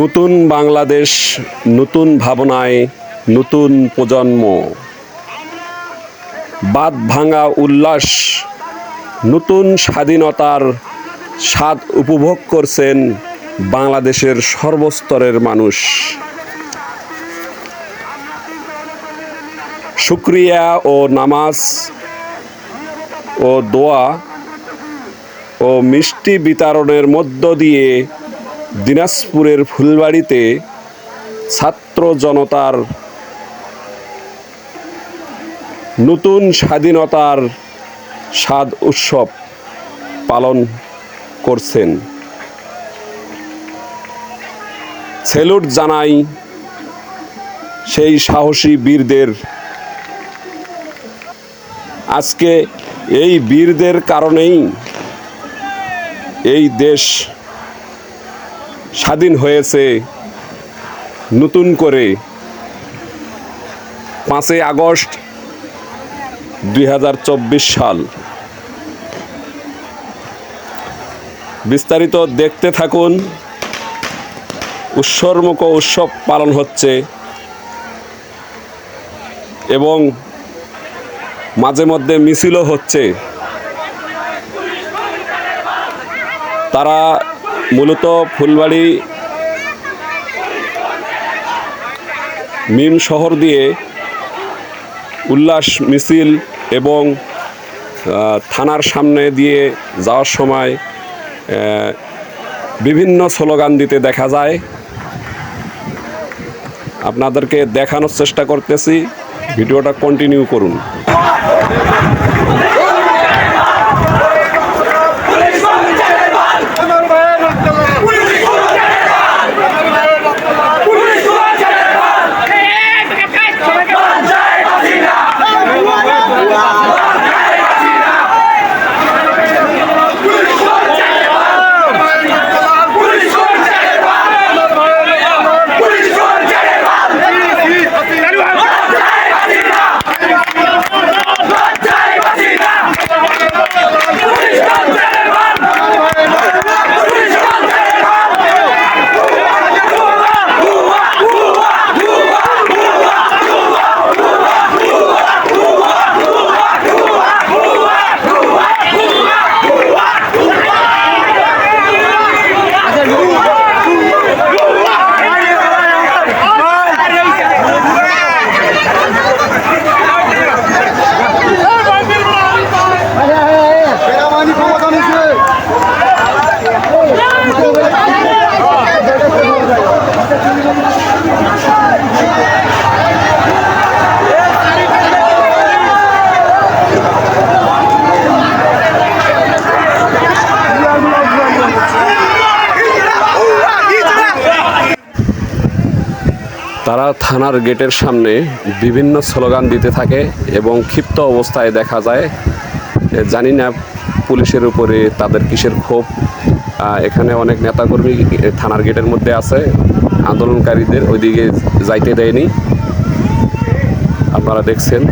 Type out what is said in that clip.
নতুন বাংলাদেশ, নতুন ভাবনায় নতুন প্রজন্ম। বাদ ভাঙা উল্লাস, নতুন স্বাধীনতার স্বাদ উপভোগ করছেন বাংলাদেশের সর্বস্তরের মানুষ। শুক্রিয়া ও নামাজ ও দোয়া ও মিষ্টি বিতরণের মধ্য দিয়ে দিনাজপুরের ফুলবাড়িতে ছাত্র জনতার নতুন স্বাধীনতার স্বাদ উৎসব পালন করছেন। সেলুট জানাই সেই সাহসী বীরদের। আজকে এই বীরদের কারণেই এই দেশ স্বাধীন হয়েছে নতুন করে পাঁচই আগস্ট দুই হাজার চব্বিশ সাল। বিস্তারিত দেখতে থাকুন। উৎসর্মুখ উৎসব পালন হচ্ছে এবং মাঝে মধ্যে মিছিলও হচ্ছে। তারা মূলত ফুলবাড়ি মিম শহর দিয়ে উল্লাস মিছিল এবং থানার সামনে দিয়ে যাওয়ার সময় বিভিন্ন স্লোগান দিতে দেখা যায়। আপনাদেরকে দেখানোর চেষ্টা করতেছি। ভিডিওটা কন্টিনিউ করুন। তারা থানার গেটের সামনে বিভিন্ন স্লোগান দিতে থাকে এবং ক্ষিপ্ত অবস্থায় দেখা যায় জানি না পুলিশের উপরে তাদের কিসের ক্ষোভ। এখানে অনেক নেতাকর্মী থানার গেটের মধ্যে আছে। আন্দোলনকারীদের ওইদিকে যাইতে দেয়নি। আপনারা দেখছেন।